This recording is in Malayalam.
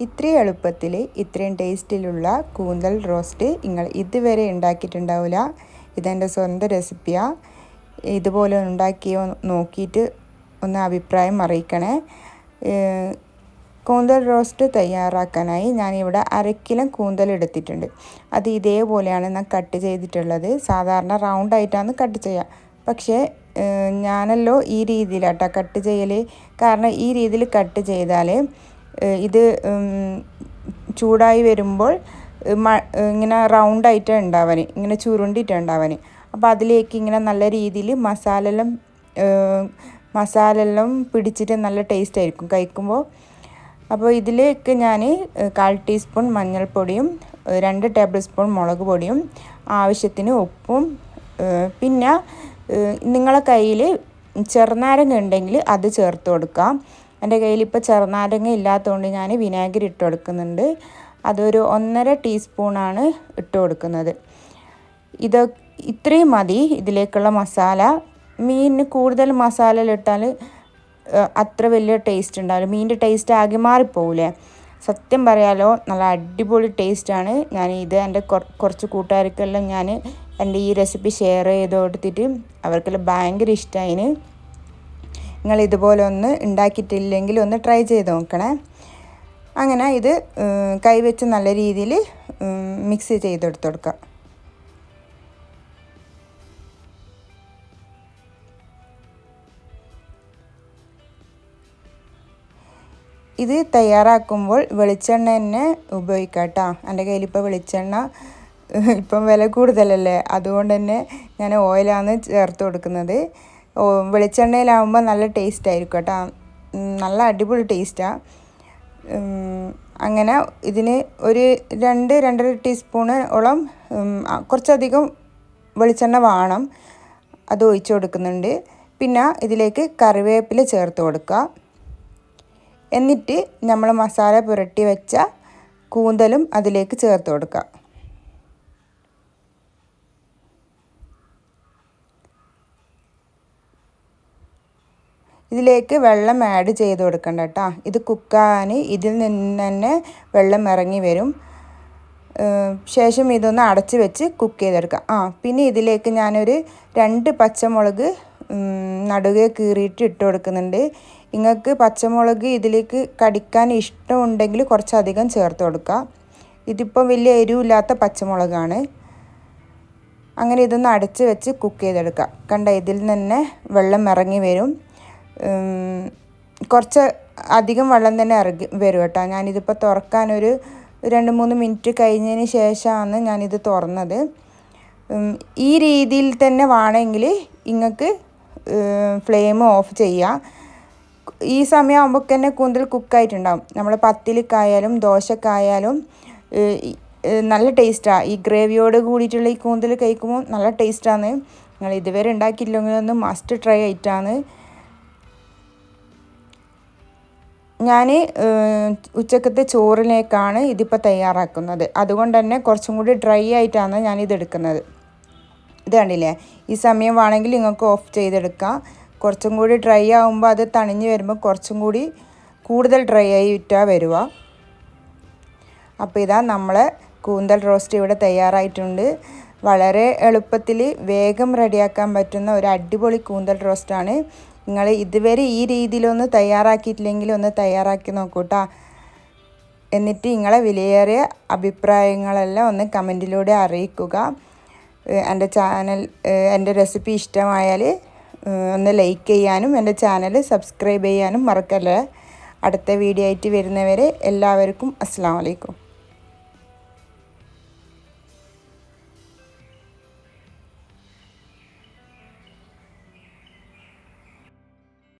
ഇത്രയും എളുപ്പത്തിൽ ഇത്രയും ടേസ്റ്റിലുള്ള കൂന്തൽ റോസ്റ്റ് നിങ്ങൾ ഇതുവരെ ഉണ്ടാക്കിയിട്ടുണ്ടാവില്ല ഇതെന്റെ സ്വന്തം റെസിപ്പിയാണ് ഇതുപോലെ ഉണ്ടാക്കിയോ നോക്കിയിട്ട് ഒന്ന് അഭിപ്രായം അറിയിക്കണേ. കൂന്തൽ റോസ്റ്റ് തയ്യാറാക്കാനായി ഞാനിവിടെ അരക്കിലും കൂന്തൽ എടുത്തിട്ടുണ്ട്. അത് ഇതേപോലെയാണ് ഞാൻ കട്ട് ചെയ്തിട്ടുള്ളത്. സാധാരണ റൗണ്ട് ആയിട്ടാണ് കട്ട് ചെയ്യുക പക്ഷേ ഞാനല്ലോ ഈ രീതിയിലാട്ടോ കട്ട് ചെയ്യൽ കാരണം ഈ രീതിയിൽ കട്ട് ചെയ്താൽ ഇത് ചൂടായി വരുമ്പോൾ ഇങ്ങനെ റൗണ്ടായിട്ടാണ് ഉണ്ടാവാൻ ഇങ്ങനെ ചുരുണ്ടിട്ട് ഉണ്ടാവാൻ അപ്പോൾ അതിലേക്ക് ഇങ്ങനെ നല്ല രീതിയിൽ മസാലയെല്ലാം മസാലയെല്ലാം പിടിച്ചിട്ട് നല്ല ടേസ്റ്റ് ആയിരിക്കും കഴിക്കുമ്പോൾ അപ്പോൾ ഇതിലേക്ക് ഞാൻ കാൽ ടീസ്പൂൺ മഞ്ഞൾപ്പൊടിയും രണ്ട് ടേബിൾ സ്പൂൺ മുളക് പൊടിയും ആവശ്യത്തിന് ഉപ്പും പിന്നെ നിങ്ങളെ കയ്യിൽ ചെറുനാരങ്ങ ഉണ്ടെങ്കിൽ അത് ചേർത്ത് കൊടുക്കാം. എന്റെ കയ്യിൽ ഇപ്പോൾ ചെറുനാരങ്ങ ഇല്ലാത്തതുകൊണ്ട് ഞാൻ വിനാഗിരി ഇട്ട് കൊടുക്കുന്നുണ്ട്. അതൊരു ഒന്നര ടീസ്പൂണാണ് ഇട്ട് കൊടുക്കുന്നത്. ഇത് ഇത്രയും മതി ഇതിലേക്കുള്ള മസാല. മീനിന് കൂടുതൽ മസാല ഇട്ടാൽ അത്ര വലിയ ടേസ്റ്റ് ഉണ്ടാവില്ല. മീനിന്റെ ടേസ്റ്റ് ആകെ മാറിപ്പോവില്ലേ? സത്യം പറയാലോ നല്ല അടിപൊളി ടേസ്റ്റാണ് ഞാൻ ഇത് എന്റെ കുറച്ച് കൂട്ടുകാർക്കെല്ലാം ഞാൻ എന്റെ ഈ റെസിപ്പി ഷെയർ ചെയ്ത് കൊടുത്തിട്ട് അവർക്കെല്ലാം ഭയങ്കര ഇഷ്ടമായിന് നിങ്ങൾ ഇതുപോലെ ഒന്ന് ഉണ്ടാക്കിയിട്ടില്ലെങ്കിൽ ഒന്ന് ട്രൈ ചെയ്ത് നോക്കണേ. അങ്ങനെ ഇത് കൈവച്ച് നല്ല രീതിയിൽ മിക്സ് ചെയ്തെടുത്ത് കൊടുക്കാം ഇത് തയ്യാറാക്കുമ്പോൾ വെളിച്ചെണ്ണ തന്നെ ഉപയോഗിക്കാം കേട്ടോ. എന്റെ കയ്യിലിപ്പോൾ വെളിച്ചെണ്ണ ഇപ്പം വില കൂടുതലല്ലേ? അതുകൊണ്ട് തന്നെ ഞാൻ ഓയിലാണ് ചേർത്ത് കൊടുക്കുന്നത്. വെളിച്ചെണ്ണയിലാവുമ്പോൾ നല്ല ടേസ്റ്റ് ആയിരിക്കും കേട്ടോ നല്ല അടിപൊളി ടേസ്റ്റാണ് അങ്ങനെ ഇതിന് ഒരു രണ്ട് രണ്ടര ടീസ്പൂണ് ഓളം കുറച്ചധികം വെളിച്ചെണ്ണ വേണം. അത് ഒഴിച്ചു കൊടുക്കുന്നുണ്ട്. പിന്നെ ഇതിലേക്ക് കറിവേപ്പില ചേർത്ത് കൊടുക്കുക. എന്നിട്ട് നമ്മൾ മസാല പുരട്ടി വെച്ച കൂന്തലും അതിലേക്ക് ചേർത്ത് കൊടുക്കുക. ഇതിലേക്ക് വെള്ളം ആഡ് ചെയ്ത് കൊടുക്കണ്ട കേട്ടോ ഇത് കുക്കാൻ ഇതിൽ നിന്ന് തന്നെ വെള്ളം ഇറങ്ങി വരും. ശേഷം ഇതൊന്ന് അടച്ച് വെച്ച് കുക്ക് ചെയ്തെടുക്കാം. ആ പിന്നെ ഇതിലേക്ക് ഞാനൊരു രണ്ട് പച്ചമുളക് നടുകെ കീറിയിട്ട് ഇട്ട് കൊടുക്കുന്നുണ്ട്. നിങ്ങൾക്ക് പച്ചമുളക് ഇതിലേക്ക് കടിക്കാൻ ഇഷ്ടമുണ്ടെങ്കിൽ കുറച്ചധികം ചേർത്ത് കൊടുക്കുക. ഇതിപ്പം വലിയ എരിവില്ലാത്ത പച്ചമുളകാണ്. അങ്ങനെ ഇതൊന്ന് അടച്ച് വെച്ച് കുക്ക് ചെയ്തെടുക്കുക കണ്ട ഇതിൽ തന്നെ വെള്ളം ഇറങ്ങി വരും. കുറച്ച് അധികം വെള്ളം തന്നെ ഇറങ്ങി വരും കേട്ടോ. ഞാനിതിപ്പോൾ തുറക്കാനൊരു രണ്ട് മൂന്ന് മിനിറ്റ് കഴിഞ്ഞതിന് ശേഷമാണ് ഞാനിത് തുറന്നത്. ഈ രീതിയിൽ തന്നെ വേണമെങ്കിൽ ഇങ്ങക്ക് ഫ്ലെയിം ഓഫ് ചെയ്യാം. ഈ സമയമാകുമ്പോൾ തന്നെ കൂന്തൽ കുക്കായിട്ടുണ്ടാവും. നമ്മൾ പത്തിലിക്കായാലും ദോശക്കായാലും നല്ല ടേസ്റ്റാണ് ഈ ഗ്രേവിയോട് കൂടിയിട്ടുള്ള ഈ കൂന്തൽ കഴിക്കുമ്പോൾ നല്ല ടേസ്റ്റാണ്. നിങ്ങൾ ഇതുവരെ ഉണ്ടാക്കിയില്ലെങ്കിൽ ഒന്ന് മസ്റ്റ് ട്രൈ ആയിട്ടാണ്. ഞാൻ ഉച്ചക്കത്തെ ചോറിലേക്കാണ് ഇതിപ്പോൾ തയ്യാറാക്കുന്നത്. അതുകൊണ്ട് തന്നെ കുറച്ചും കൂടി ഡ്രൈ ആയിട്ടാണ് ഞാനിത് എടുക്കുന്നത്. ഇത് കണ്ടില്ലേ? ഈ സമയം വേണമെങ്കിൽ നിങ്ങൾക്ക് ഓഫ് ചെയ്തെടുക്കാം. കുറച്ചും കൂടി ഡ്രൈ ആകുമ്പോൾ അത് തണിഞ്ഞ് വരുമ്പോൾ കുറച്ചും കൂടി കൂടുതൽ ഡ്രൈ ആയിട്ടാ വരിക. അപ്പോൾ ഇതാ നമ്മളെ കൂന്തൽ റോസ്റ്റ് ഇവിടെ തയ്യാറായിട്ടുണ്ട്. വളരെ എളുപ്പത്തിൽ വേഗം റെഡിയാക്കാൻ പറ്റുന്ന ഒരു അടിപൊളി കൂന്തൽ റോസ്റ്റാണ്. നിങ്ങൾ ഇതുവരെ ഈ രീതിയിലൊന്ന് തയ്യാറാക്കിയിട്ടില്ലെങ്കിൽ ഒന്ന് തയ്യാറാക്കി നോക്കൂട്ടാ. എന്നിട്ട് നിങ്ങളെ വിലയേറിയ അഭിപ്രായങ്ങളെല്ലാം ഒന്ന് കമന്റിലൂടെ അറിയിക്കുക. എന്റെ ചാനൽ എന്റെ റെസിപ്പി ഇഷ്ടമായാൽ ഒന്ന് ലൈക്ക് ചെയ്യാനും എന്റെ ചാനൽ സബ്സ്ക്രൈബ് ചെയ്യാനും മറക്കല്ലേ. അടുത്ത വീഡിയോ ആയിട്ട് വരുന്നവരെ എല്ലാവർക്കും അസ്സാം വലൈക്കും